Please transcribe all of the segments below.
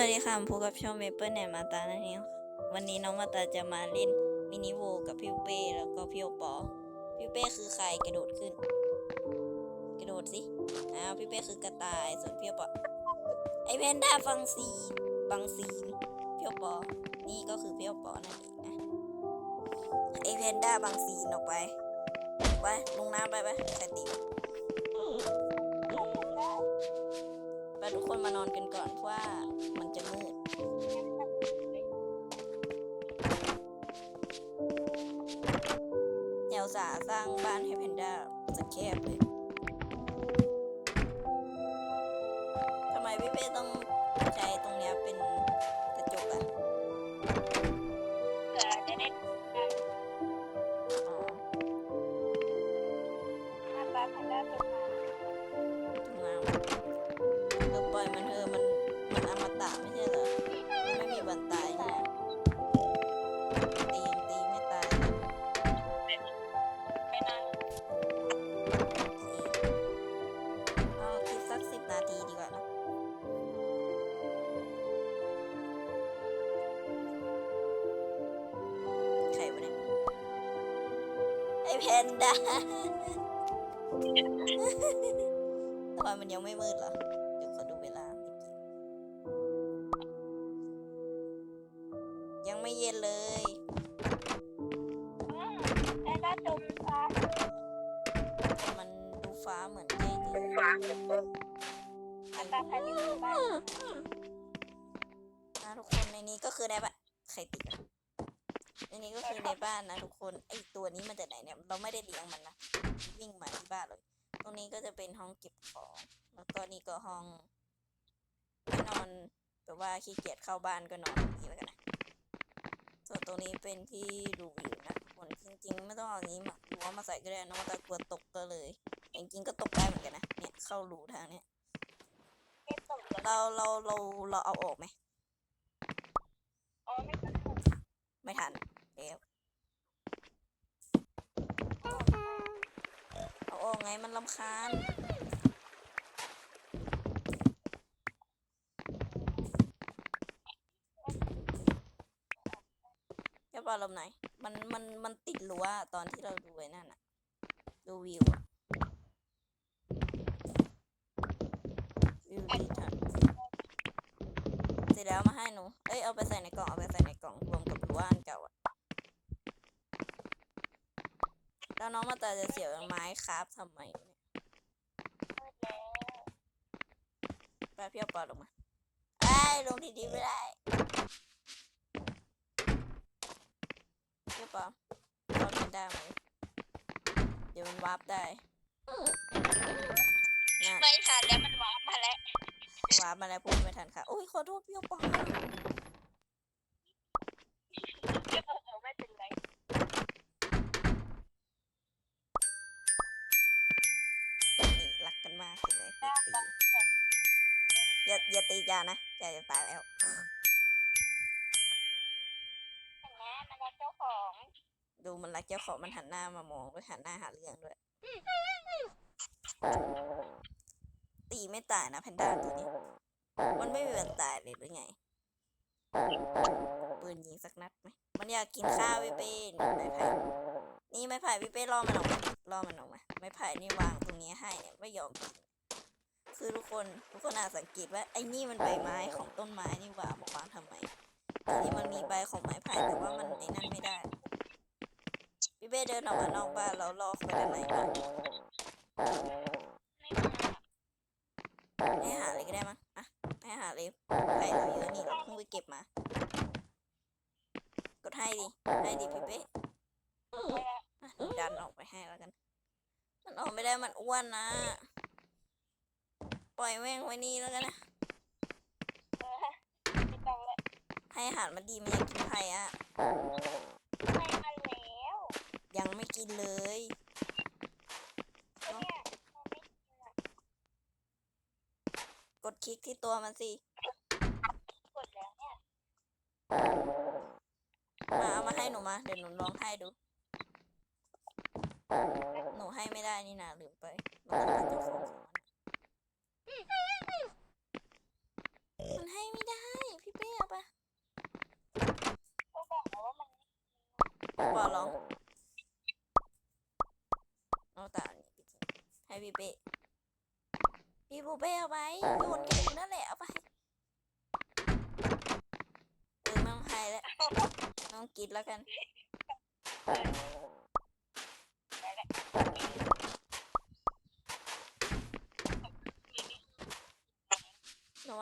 วัสดีค่ะพบกับช่องเมเปิลแหนมาตานั่นเองวันนี้น้องมาตาจะมาเล่นมินิโวกับพี่เป้แล้วก็พี่โอปอพี่เป้คือใครกระโดดขึ้น กระโดดสิอ้าวพี่เป้คือกระต่ายส่วนพี่โอปอไอแพนด้าฟังซีบังซีพี่โอปอนี่ก็คือพี่โอปอนั่นเองนะไอแพนด้าบังซีนออกไปไปลงน้ำไปไปใส่ตี วะไปทุกคนมานอนกันก่อนเพราะว่ามันจะมืดแนวสาสร้างบ้านให้แพนด้าจะแคบเลยทำไมพี่เป้ต้องใช้ตรงเนี้ยเป็นกระจกอะเผื่อจะได้าแพนด้าตกมาทำงานเมันอมตะไม่ใช่เหรอ มันไม่มีวันตายใช่ไหมตียังตีไม่ตายไปนั่งเอาคิดสักสิบนาทีดีกว่านะใครวะเนี่ย ไอแพนด้า ทำไมมันยังไม่มืดเหรอ คือได้ปะใครติดอะในนี้ก็คือในบ้านนะทุกคนไอตัวนี้มันจากไหนเนี่ยเราไม่ได้เลี้ยงมันนะวิ่งมาที่บ้านเลย ตรงนี้ก็จะเป็นห้องเก็บของ แล้วก็นี่ก็ห้องที่นอนแบบว่าขี้เกียจเข้าบ้านก็นอนตรงนี้แล้วกันนะส่วนตรงนี้เป็นที่ดูวิวนะทุกคนจริงๆ ไม่ต้องเอาอันนี้มารั้วมาใส่ก็ได้นะแต่กลัวตกก็เลยจริงๆก็ตกได้เหมือนกันนะเนี่ยเข้ารูทางเนี้ยเก็บตกแล้วเราเราเราเราเอาออกไหม ไม่ทันเดี๋ยวเอาออกไงมันลำคาญแค่ปลาลมไหน มัน มัน มันติดรั้วตอนที่เราดูไอ้นั่นอะดูวิวอะวิวดีทันเสร็จแล้วมาให้หนู เอ้ย เอาไปใส่ในกล่อง เอาไปใส่ในกล่องรวมกับรั้วอันเก่าอะแล้ว น้องมาตาจะเสียบไม้คราฟทำไมวะเนี่ยมืดแล้วไปพี่เอาปลาลงมาไอ้ยลงดีๆไม่ได้พี่ปลาเราเล่นได้ไหมเดี๋ยวมันวาร์ปได้น่ะไม่ทันแล้วมันวาร์ปมาแล้ววาร์ปมาแล้วพูดไม่ทันค่ะโอ้ยขอโทษพี่ปลาเก็บเอาไม่เป็นไตีอย่าอย่าตีจานะจาจะตายแล้วเห็นไหมมันรักเจ้าของดูมันรักเจ้าของมันหันหน้ามามองด้วยหันหน้าหาเรื่องด้วย ตีไม่ตายนะแพนด้าตัวนี้มันไม่มีวันตายเลยหรือไงปืนยิงสักนัดไหมมันอยากกินข้าวพี่เป้นี่ไม้ไผ่นี่ไม้ไผ่พี่เป้ล่อมันออกมาล่อมันออกมาไม้ไผ่นี่วางตรงนี้ให้เนี่ยไม่ยอมกิน คือทุกคนทุกคนอาจสังเกตว่าไอ้นี่มันใบไม้ของต้นไม้นี่หว่าบอกวางทำไมทีนี้มันมีใบของไม้ไผ่แต่ว่ามันไอ้นั่นไม่ได้พี่เป้เดินออกมานอกบ้านแล้วลอเข้าไปด้านในบ้านไม่มาให้หาเลยก็ได้มั้งอะให้หาเลยไผ่เราเยอะนี่เราเพิ่งไปเก็บมากดให้ดิให้ดิพี่เป้อะดันออกไปให้แล้วกัน มันออกไม่ได้มันอ้วนนะ ปล่อยแม่งไว้นี่แล้วกันนะเออไม่ต้องแล้วให้อาหารมันดีมันอยากกินไผ่อะไม่มาแล้วยังไม่กินเลยเนี่ยมันไม่กินอะกดคลิกที่ตัวมันสิ กดแล้วเนี่ยมาเอามาให้หนูมา เดี๋ยวหนูลองให้ดู หนูให้ไม่ได้นี่นะลืมไปมันต้องเป็นเจ้าของ มันให้ไม่ได้พี่เป้เอาไปก็บอกว่ามันบอกหรอเอาแต่นี้ให้พี่เป้พี่ปูเป้เอาไปโยนกันนั่นแหละเอาไปเออมังห้แล้วน้องกินแล้วกัน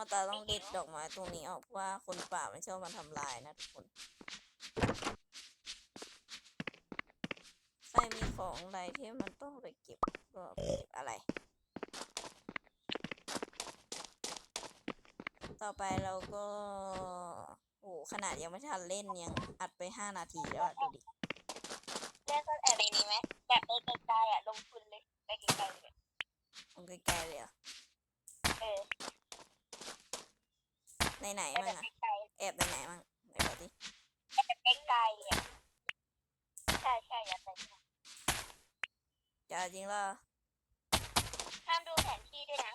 น้องมาตาต้องเด็ดดอกไม้ตรงนี้ออกเพราะว่าคนป่ามันชอบมาทำลายนะทุกคนใครมีของอะไรที่มันต้องไปเก็บก็ไปเก็บอะไร ต่อไปเราก็โอ้ขนาดยังไม่ทันเล่นยังอัดไปห้านาทีแล้วอะดูดิเล่นต้นแอบในนี้ไหมแบบไปไกลๆอะลงทุนเลยไปไกลๆเลยลงใกล้ๆเลยเหรอะเออ ในไหนไปมั่แบงบอะไกลแอบในไหนมั่งไหนบอกดิๆแบบไกลๆอะใช่ใช่อย่าไปจะเอาจริงเหรอห้ามดูแผนที่ด้วยนะ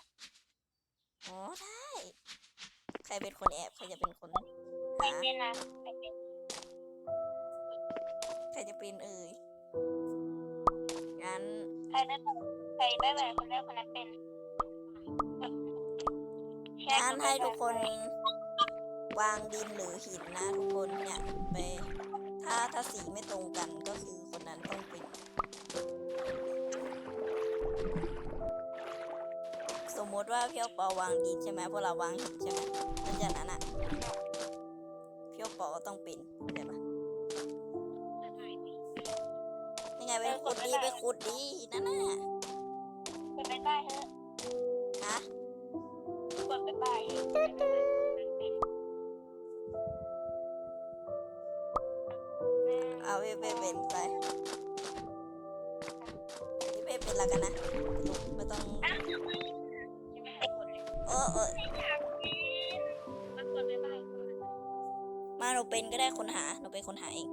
อ๋อได้ ใครเป็นคนแอบใครจะเป็นคนไม่หาเป็นนะไม่เป็นใครจะเป็นเอ่ยงั้นใครได้ใครได้แบบคนแรกคนนั้นเป็นงานให้ทุกคน วางดินหรือหินนะทุกคนเนี่ยไปถ้าถ้าสีไม่ตรงกันก็คือคนนั้นต้องเป็นสมมติว่าพี่เอาปอวางดินใช่ไหมพวกเราวางหินใช่ไหมหลังจากนั้นอะพี่เอาปอก็ต้องเป็นเข้าใจปะยังไงไปขุดดีไปขุดดีนั่นน่ะกดไปใต้เถอะฮะกดไปใต้ เอาพี่เป้เป็นไปพี่เป้เป็นละกันนะไม่ต้องอ้าวทำไมยังไม่ให้กดเออเออมาหนูเป็นก็ได้คนหาหนูเป็นคนหาเอง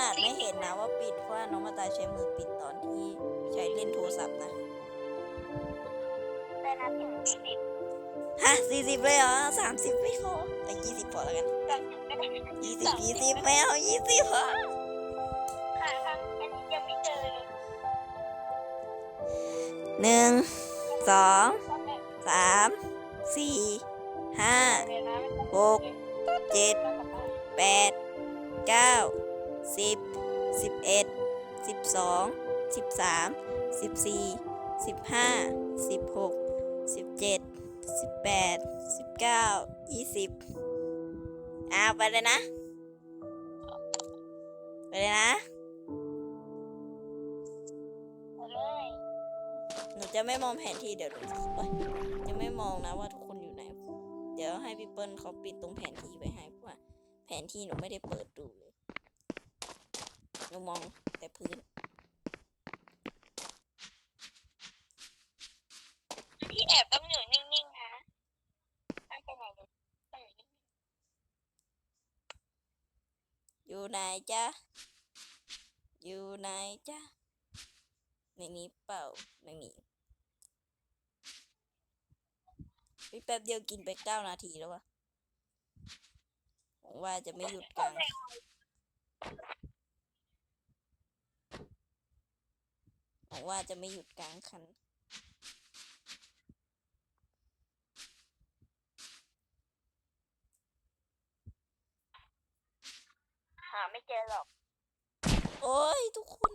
นอาจไม่เห็นนะว่าปิดเพราะว่าน้องมาตาใช้มือปิดตอนที่ใช้เล่นโทรศัพท์นะได้นับถึงสี่สิบฮะสี่สิบเลยเหรอสามสิบไม่พอไอ้ยี่สิบพอแล้วกันสามสิบก็ได้ยี่สิบยี่สิบไม่เอายี่สิบพอหาทางอันนี้ยังไม่เจอเลยหนึ่งสองตอนแรกสามสี่ห้าเรียนนะหกเจ็ดแปดเก้า สิบสิบเอ็ดสิบสองสิบสามสิบสี่สิบห้าสิบหกสิบเจ็ดสิบแปดสิบเก้ายี่สิบอ้าวไปเลยนะ ไปเลยนะเลยหนูจะไม่มองแผนที่เดี๋ยวหนูโอ๊ยจะไม่มองนะว่าทุกคนอยู่ไหน เดี๋ยวให้พี่เปิ้ลเขาปิดตรงแผนที่ไว้ให้เพราะว่าแผนที่หนูไม่ได้เปิดดูเลย หนูมองแต่พื้นพี่แอบต้องอยู่นิ่งๆนะตั้งใจไหนเลยต้องอยู่นิ่งอยู่ไหนจ๊ะ อยู่ไหนจ๊ะในนี้เปล่า ไม่มีพี่แป๊บเดียวกินไปเก้านาทีแล้ววะหวังว่าจะไม่หยุดกลาง หวังว่าจะไม่หยุดกลางคัน หาไม่เจอหรอก โอ้ย ทุกคน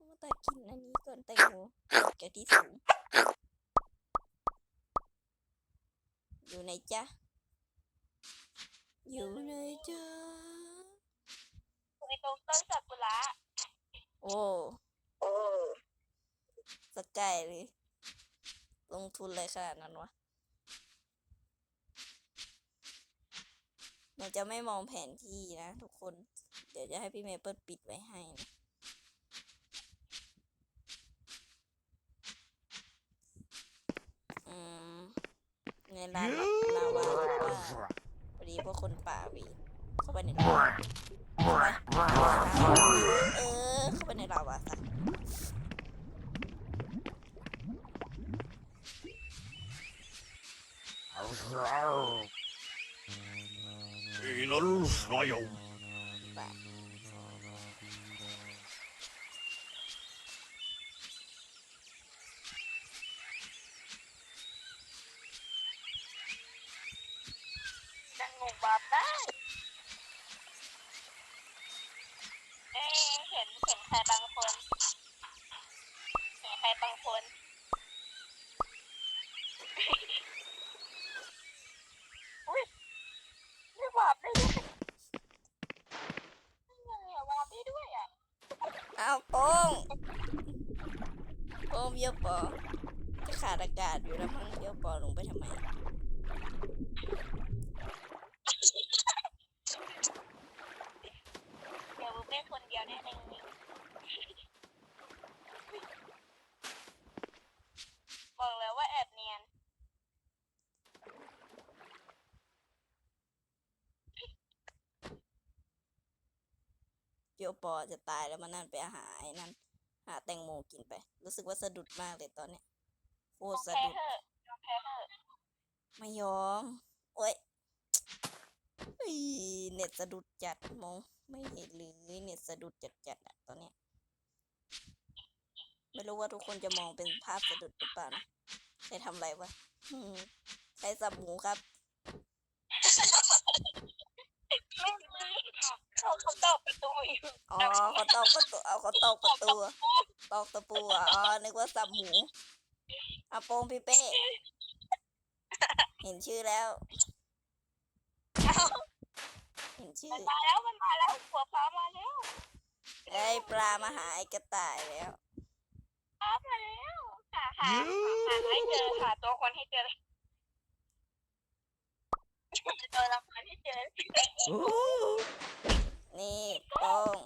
มาแต่กินอันนี้ก่อนแตงโมแกะที่สูงอยู่ไหนจ๊ะ อยู่ไหนจ๊ะอยู่ในตรงต้นซากุระโอ้ โอ้ สกายเลยลงทุนเลยขนาดนั้นวะหนูจะไม่มองแผนที่นะทุกคน เดี๋ยวจะให้พี่เมเปิลปิดไว้ให้นะในร้านลาวาหรือว่าพอดีพวกคนป่าวีเข้าไปในลาวาเข้าไปเออ เข้าไปในลาวาซะ Grrr. Sailors fly away. ขาดอากาศอยู่แล้วมั้งเบี้ยวปอลงไปทำไม เดี๋ยวเป็นคนเดียวแน่เลยบอกแล้วว่าแอบเนียนเบี้ยวปอจะตายแล้วมันนั่นไปหาไอ้นั่นหาแตงโมกินไป รู้สึกว่าสะดุดมากเลยตอนเนี้ย โคตรสะแพ้ดุด เถอะยอมแพ้เถอะไม่ยอม โอ้ยเฮ้ยเน็ตสะดุดจัดมองไม่เห็นเลยเน็ตสะดุดจัดจัดๆอะตอนเนี้ย ไม่รู้ว่าทุกคนจะมองเป็นภาพสะดุดหรือเปล่านะใครทำอะไรวะอืมใครสับหมูครับ ไม่มีเขาเขาตอกประตูอยู่อ๋อเขาตอกประตูเอาเขาตอกประตูอะตอกตะปูอะอ๋อนึกว่าสับหมู อาโปงพี่เป้ เห็นชื่อแล้ว เห็นชื่อมันมาแล้วมันมาแล้วหัวปลามาแล้วไอ้ยปลามาหาไอ้กระต่ายแล้วปลามาแล้วหาหาหาให้เจอหาตัวคนให้เจอตัวละครให้เจอนี่โป้ง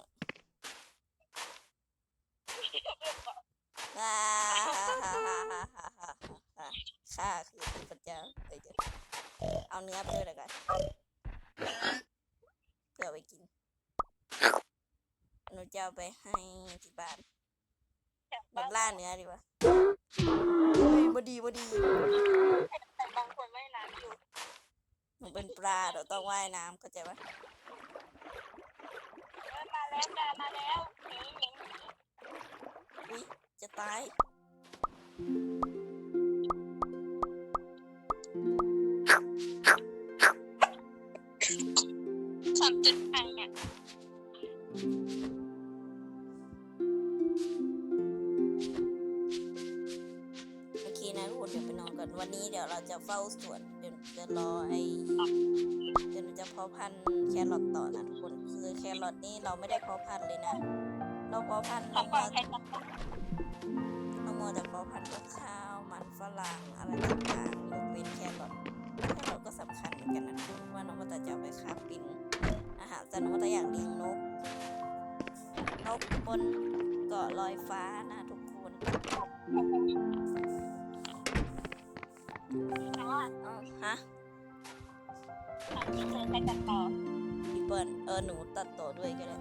อ่า ข้าคือเทพเจ้าเอ้ยเดี๋ยวเอาเนื้อไปด้วยแล้วกันเพื่อไปกินหนูจะเอาไปให้ที่บ้านแบบล่าเนื้อดีกว่าเฮ้ยบดีบดีแต่บางคนไม่น้ำอยู่หนูเป็นปลาเราต้องว่ายน้ำเข้าใจปะเออมาแล้วจ้ามาแล้วหนีหนีหนีอุ้ยจะตาย สวนเดี๋ยวจะรอไอเดี๋ยวหนูจะเพาะพันธุ์แครอทต่อนะทุกคน คือแครอทนี่เราไม่ได้เพาะพันธุ์เลยนะ เราเพาะพันธุ์เรางมัฝาวกใครจะเรามัวแต่เพาะพันธุ์พวกข้าวมันฝรั่งอะไรต่างๆยกเว้นแครอทแครอทก็สำคัญเหมือนกันนะทุกคนว่าน้องมัวแต่จะไปค้าปิ้นอาหารแต่น้องมัวแต่อยากเลี้ยงนกนกบนเกาะลอยฟ้านะทุกคน น้องอะเอ้าฮะทำที่เธอใครตัดต่อพี่เปิ้ลเออหนูตัดต่อด้วยก็ได้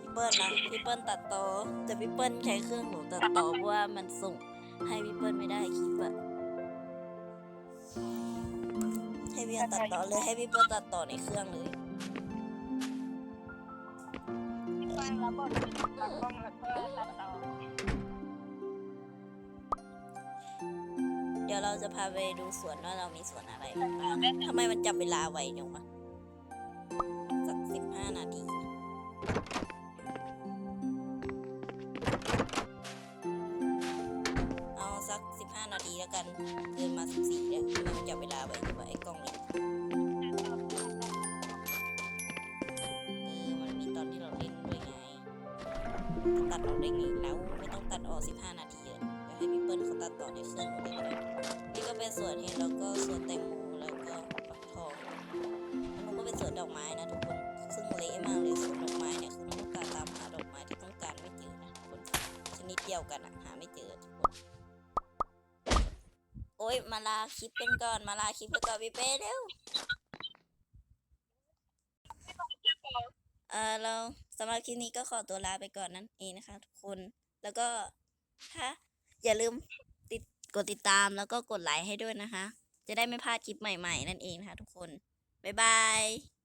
พี่เปิ้ลนะพี่เปิ้ลตัดต่อแต่พี่เปิ้ลใช้เครื่องหนูตัดต่อเพราะว่ามันส่งให้พี่เปิ้ลไม่ได้คลิปอะให้พี่เปิ้ลตัดต่อเลยให้พี่เปิ้ลตัดต่อในเครื่องเลยที่บ้านแล้วก็ตัดกล้องแล้ว จะพาไปดูสวนว่าเรามีสวนอะไรบ้างทำไมมันจับเวลาไวจังวะสักสิบห้านาทีเอาสักสิบห้านาทีแล้วกันเกินมาสิบสี่แล้วมมันจับเวลาไว ยวกันอะหาไม่เจอทุกคนโอ้ยมาลาคลิปกันก่อนมาลาคลิปกันก่อนพี่เป้เร็วเออเราสำหรับคลิปนี้ก็ขอตัวลาไปก่อนนั่นเองนะคะ ทุกคนแล้วก็ถ้าอย่าลืมติดกดติดตามแล้วก็กดไลค์ให้ด้วยนะคะ จะได้ไม่พลาดคลิปใหม่ ๆ นั่นเองนะคะ ทุกคนบ๊ายบาย